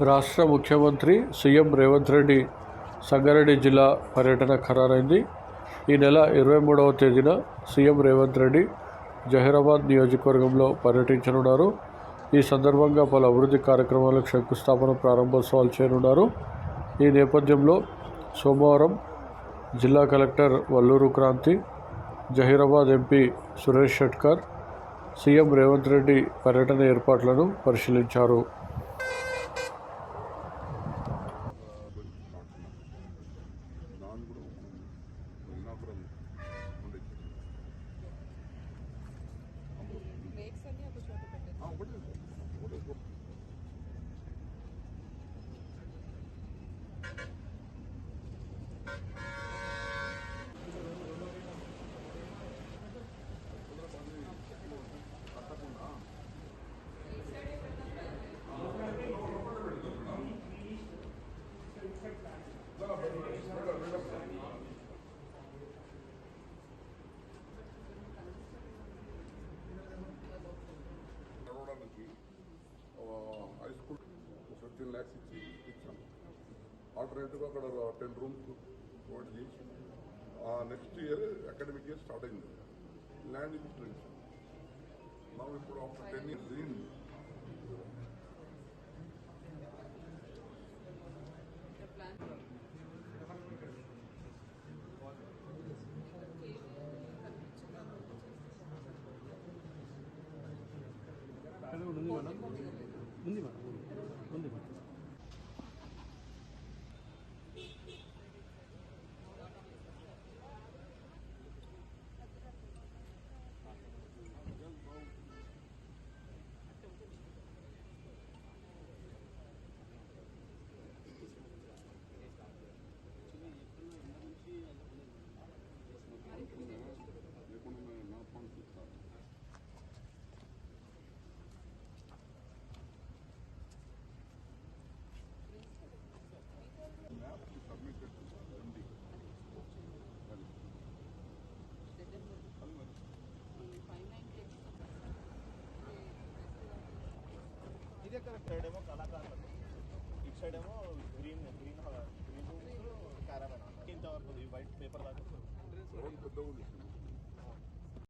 రాష్ట్ర ముఖ్యమంత్రి సీఎం రేవంత్ రెడ్డి సంగారెడ్డి జిల్లా పర్యటన ఖరారైంది. ఈ నెల ఇరవై మూడవ తేదీన సీఎం రేవంత్ రెడ్డి జహీరాబాద్ నియోజకవర్గంలో పర్యటించనున్నారు. ఈ సందర్భంగా పలు అభివృద్ధి కార్యక్రమాలకు శంకుస్థాపన ప్రారంభోత్సవాలు చేయనున్నారు. ఈ నేపథ్యంలో సోమవారం జిల్లా collector Valluru Kranthi Zaheerabad MP Suresh Shetkar CM Revanth Reddy పర్యటన ఏర్పాట్లను పరిశీలించారు. 그러고 뭐 이나 그러면 ఫిఫ్టీన్ ఇచ్చి ఇచ్చాం ఆల్టర్నేటివ్గా అక్కడ టెన్ రూమ్స్ ప్రొవైడ్ చేసి next year academic year start అయింది ల్యాండ్ ఇన్సూరెన్స్ మనం ఇప్పుడు ఆఫ్టర్ టెన్ ఇయర్స్ గ్రీన్ ఉంది మేడం ఉంది మేడం ఇదే కరెక్ట్ సైడ్ ఏమో కళాకారులకు ఇటు సైడ్ ఏమో green green green rooms caravan ఇంతవరకు ఈ వైట్ పేపర్ దాకా రోడ్ పెద్దగా ఉంది